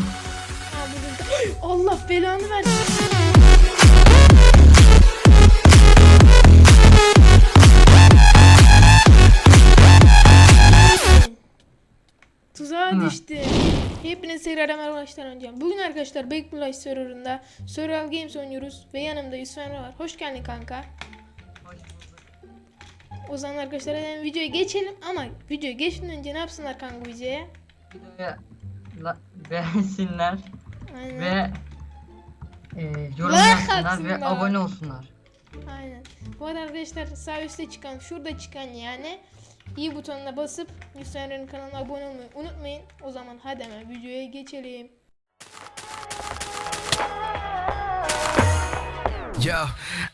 Ha burada. Allah belanı versin. Tuzağa Hı. düştü. Hepiniz tekrar arkadaşlar önce. Bugün arkadaşlar Backblaze serverında Survival Games oynuyoruz ve yanımda Yusuf Emre var. Hoş geldin kanka. O zaman arkadaşlar hemen videoya geçelim ama videoya geçmeden önce ne yapsınlar kanka videoya? Videoya beğensinler Aynen. ve e, yorum Like yapsınlar ve abone olsunlar. Aynen. Bu arada arkadaşlar sağ üstte çıkan, şurada çıkan yani iyi butonuna basıp Yusuf kanalına abone olmayı unutmayın. O zaman hadi hemen videoya geçelim. Yo,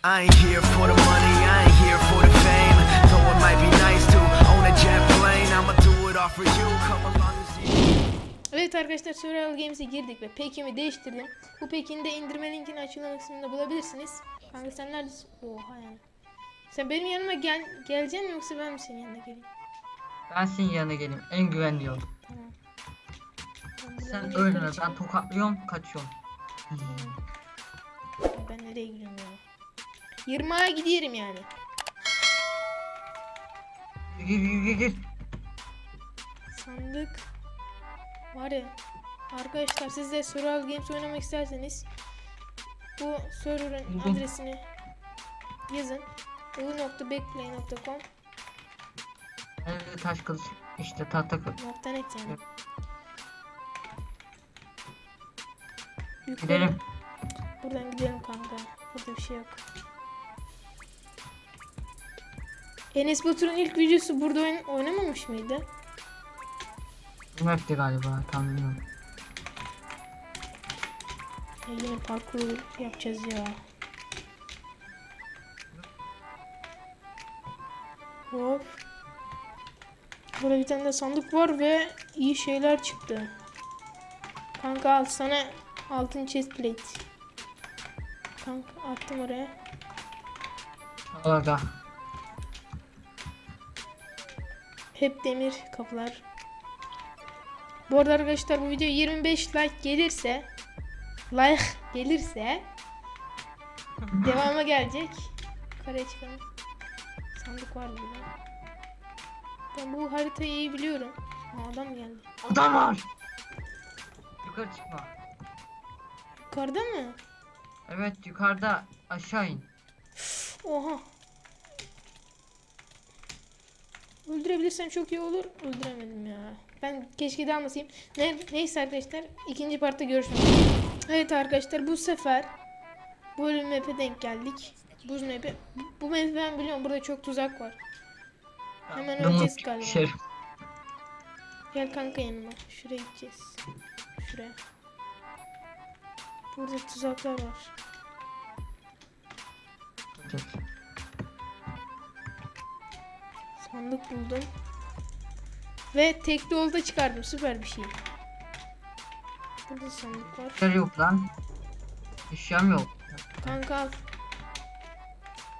I ain't here for the money, I ain't here for the fame. Though it might be nice to own a jet plane, I'ma do it all for you. Come along and see. Evet arkadaşlar Survival Games'e girdik ve pekimi değiştirdim. Bu pekin de indirme linkini açıklama kısmında bulabilirsiniz. Kanka sen neredesin? Oha yani. Sen benim yanıma gel geleceksin mi yoksa ben mi senin yanına geleyim? Ben senin yanına geleyim. En güvenli yol. Tamam. Sen ölme. Ben tokatlıyorum, kaçıyorum. Ben nereye gidiyorum ya? 20'a gidiyorum yani. Gir gir gir. Sandık var ya arkadaşlar siz de Survival Games oynamak isterseniz bu server'ın adresini yazın u.backplay.com taş kılıç? İşte tahta kılıç. nokta net yani. Yukarı- Gidelim. Buradan gidelim kanka. Burada bir şey yok. Enes Batur'un ilk videosu burada oyn- oynamamış mıydı? Map'ti galiba. Tam bilmiyorum. Ya yine parkur yapacağız ya. Hop. Burada bir tane de sandık var ve iyi şeyler çıktı. Kanka al sana altın chest plate. Kanka attım oraya. Orada. Hep demir kapılar. Bu arada arkadaşlar bu video 25 like gelirse like gelirse devamı gelecek. Yukarıya çıkalım. Sandık var burada. Ben bu haritayı iyi biliyorum. Ha, adam geldi. Adam var. Yukarı çıkma. Yukarıda mı? Evet yukarıda aşağı in. Oha. Öldürebilirsem çok iyi olur. Öldüremedim ya. Ben keşke de almasayım. Ne, neyse arkadaşlar. ikinci partta görüşmek üzere. Evet arkadaşlar bu sefer bu bölüm map'e denk geldik. Buz map'i. Bu map'i ben biliyorum. Burada çok tuzak var. Hemen öleceğiz galiba. düşerim. Gel kanka yanıma. Şuraya gideceğiz. Şuraya. Burada tuzaklar var. Sandık buldum. Ve tek yolda çıkardım. Süper bir şey. Burada sandık var. Yer yok lan. Eşyam yok. Kanka al.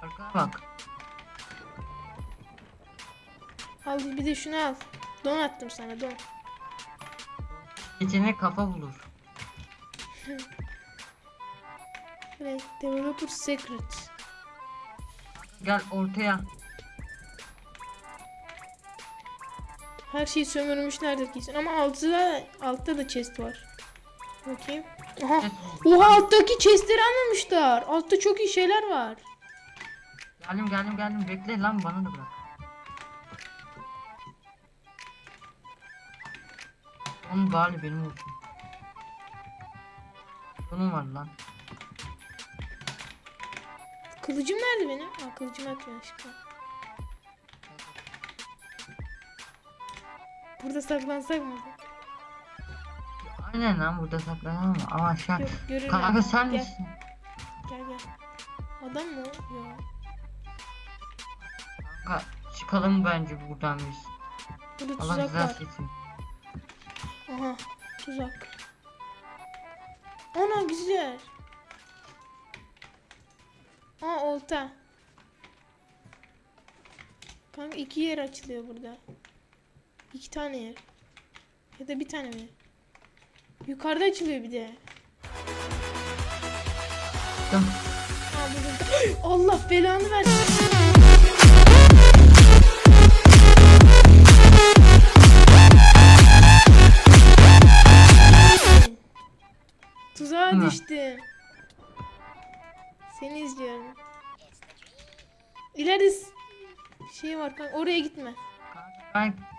Arkana bak. Al bir de şunu al. Don attım sana don. Yetenek kafa bulur. Evet, developer secret. Gel ortaya. Her şeyi sömürmüşlerdir kesin ama altta altta da chest var. Bakayım. Aha. Oha alttaki chestleri almamışlar. Altta çok iyi şeyler var. Geldim geldim geldim. Bekle lan bana da bırak. Onun bari benim olsun. Bunun var lan. Kılıcım nerede benim? Aa kılıcım atmıyor Burada saklansak mı? Aynen lan burada saklanalım ama aşağı. Yok görürler. Kanka sen Gel. misin? Gel gel. Adam mı? Yok. Kanka çıkalım bence buradan biz. Burada Allah tuzak var. için. Aha tuzak. Ana güzel. Aa olta. Kanka iki yer açılıyor burada. İki tane yer. Ya da bir tane mi? Yukarıda açılıyor bir de. Allah belanı versin. Tuzağa Hı. düştüm. Seni izliyorum. İleride şey var kanka oraya gitme. Ben...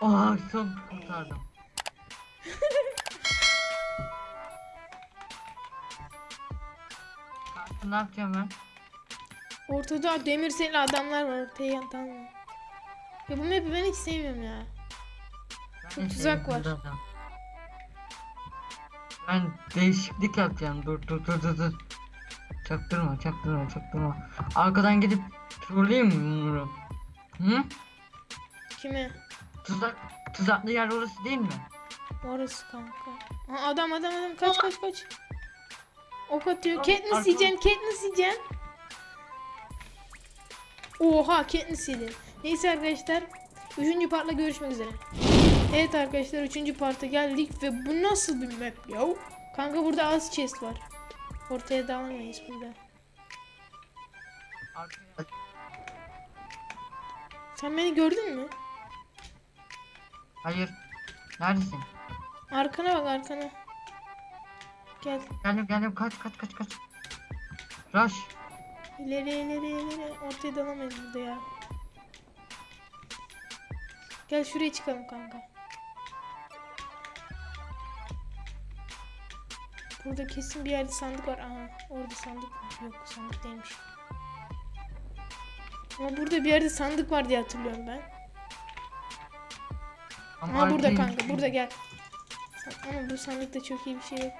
Oh çok kurtardım. Ne yapacağım ben? Ortada demir setli adamlar var ortaya yan tamam mı? Ya bu map'i ben hiç sevmiyorum ya. Ben Çok de tuzak var. zaten. Ben değişiklik yapacağım. Dur dur dur dur dur. Çaktırma çaktırma çaktırma. Arkadan gidip trolleyeyim mi bunları? Hı? Kime? Tuzak, tuzaklı yer orası değil mi? Orası kanka. Aa, adam adam adam kaç kaç kaç. Ok atıyor. Katniss yiyeceksin Katniss yiyeceksin. Oha Katniss yedi. Neyse arkadaşlar. Üçüncü partla görüşmek üzere. Evet arkadaşlar üçüncü parta geldik ve bu nasıl bir map ya? Kanka burada az chest var. Ortaya dalamayız burada. Sen beni gördün mü? Hayır. Neredesin? Arkana bak arkana. Gel. Geldim geldim kaç kaç kaç kaç. Rush. İleri ileri ileri. Ortaya dalamayız burada ya. Gel şuraya çıkalım kanka. Burada kesin bir yerde sandık var. Aha orada sandık var. Yok sandık değilmiş. Ama burada bir yerde sandık var diye hatırlıyorum ben. Ama burada arkaya kanka gittim. burada gel. Ama bu sandıkta çok iyi bir şey yok.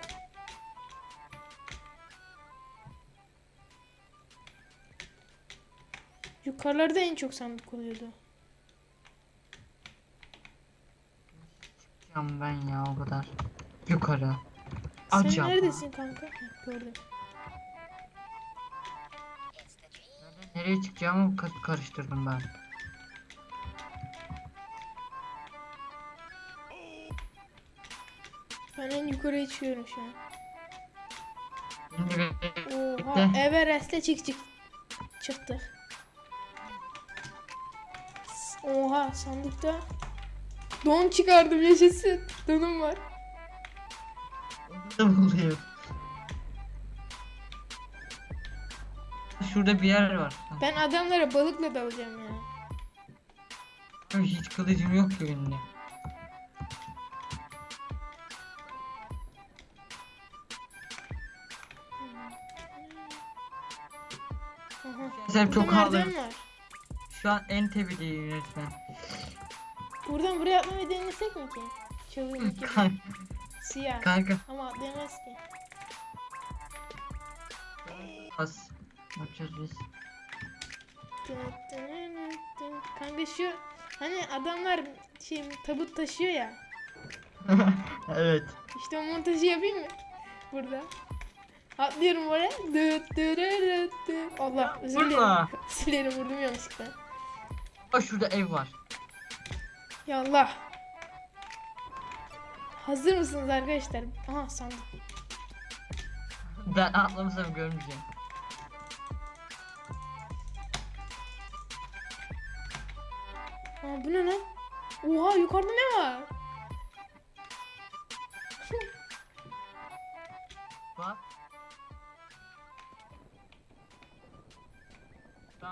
Yukarılarda en çok sandık oluyordu. Çıkacağım ben ya o kadar. Yukarı. Sen Aç yapma. neredesin kanka? Gördüm. Nereye çıkacağımı ka- karıştırdım ben. Yukarıya çıkıyorum şu an. Oha. Everest'e çık çık. Çıktık. Oha sandıkta don çıkardım yaşasın. Donum var. Şurada bir yer var. Ben adamlara balıkla dalacağım ya. Hiç kılıcım yok ki elimde. Sen çok var. Şu an en tepedeyim resmen. Buradan buraya atlamayı denesek mi ki? Çılgın. Kanka, Siyah. kanka Ama atlayamaz ki. Ne yapacağız biz? Kanka şu hani adamlar şey tabut taşıyor ya. evet. İşte o montajı yapayım mı? Burada. Atlıyorum oraya. Dırırıt dıt. Allah özür dilerim. Vurma. Vurdum yanlışlıkla. Bak şurada ev var. Ya Allah. Hazır mısınız arkadaşlar? Aha sandık. Ben atlamasam görmeyeceğim. Aa bu ne lan? Oha yukarıda ne var?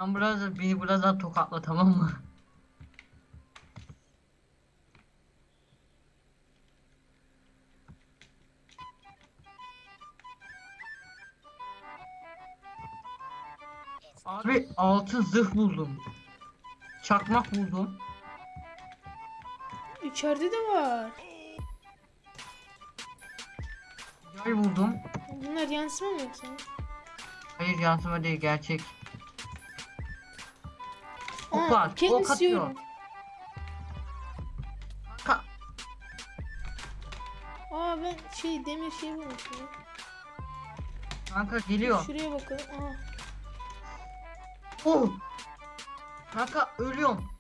Ben biraz beni biraz daha tokatla tamam mı? Abi altın zırh buldum. Çakmak buldum. İçeride de var. Yay buldum. Bunlar yansıma mı yoksa? Hayır yansıma değil gerçek. Ok kendi Ok atıyor. istiyorum. Ka- Aa ben şey demir şey bulmuşum. ya. Kanka geliyor. Şuraya bakalım. Aa. Oh. Kanka ölüyorum.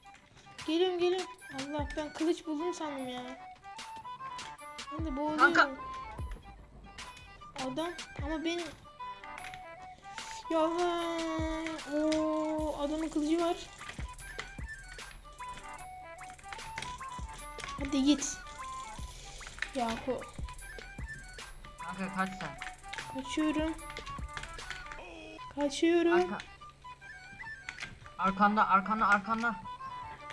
Geliyorum geliyorum. Allah ben kılıç buldum sandım ya. Ben de boğuluyorum. Kanka. Adam ama benim ya o adamın kılıcı var. Hadi git. Yahu Kanka kaç sen. kaçıyorum. Kaçıyorum. Arka. Arkanda arkanda arkanda.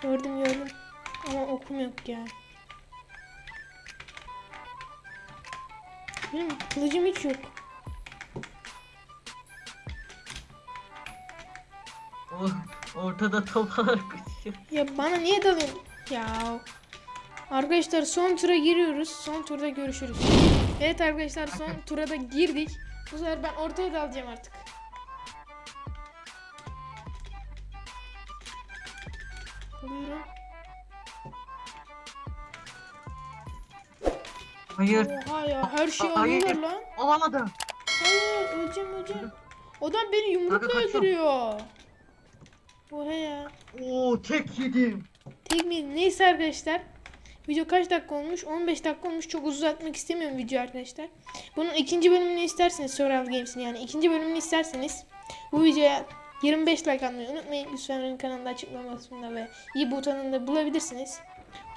Gördüm gördüm. Ama okum yok ya. Benim kılıcım hiç yok. O, ortada topalar koşuyor. Ya bana niye dalıyorsun? Ya. Arkadaşlar son tura giriyoruz. Son turda görüşürüz. Evet arkadaşlar son tura da girdik. Bu sefer ben ortaya dalacağım artık. Buyurun. Hayır. Oha ya her şey Hayır. alıyorlar lan. Olamadı. Hayır öleceğim öleceğim. Adam beni yumrukla Kanka öldürüyor. Oha ya. Oo tek yedim. Tek mi? Neyse arkadaşlar. Video kaç dakika olmuş? 15 dakika olmuş. Çok uzatmak istemiyorum video arkadaşlar. Bunun ikinci bölümünü isterseniz Survival Games'in yani ikinci bölümünü isterseniz bu videoya 25 like atmayı unutmayın. Lütfen benim kanalda açıklama kısmında ve i butonunda bulabilirsiniz.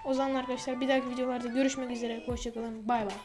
O zaman arkadaşlar bir dahaki videolarda görüşmek üzere. Hoşçakalın. Bay bay.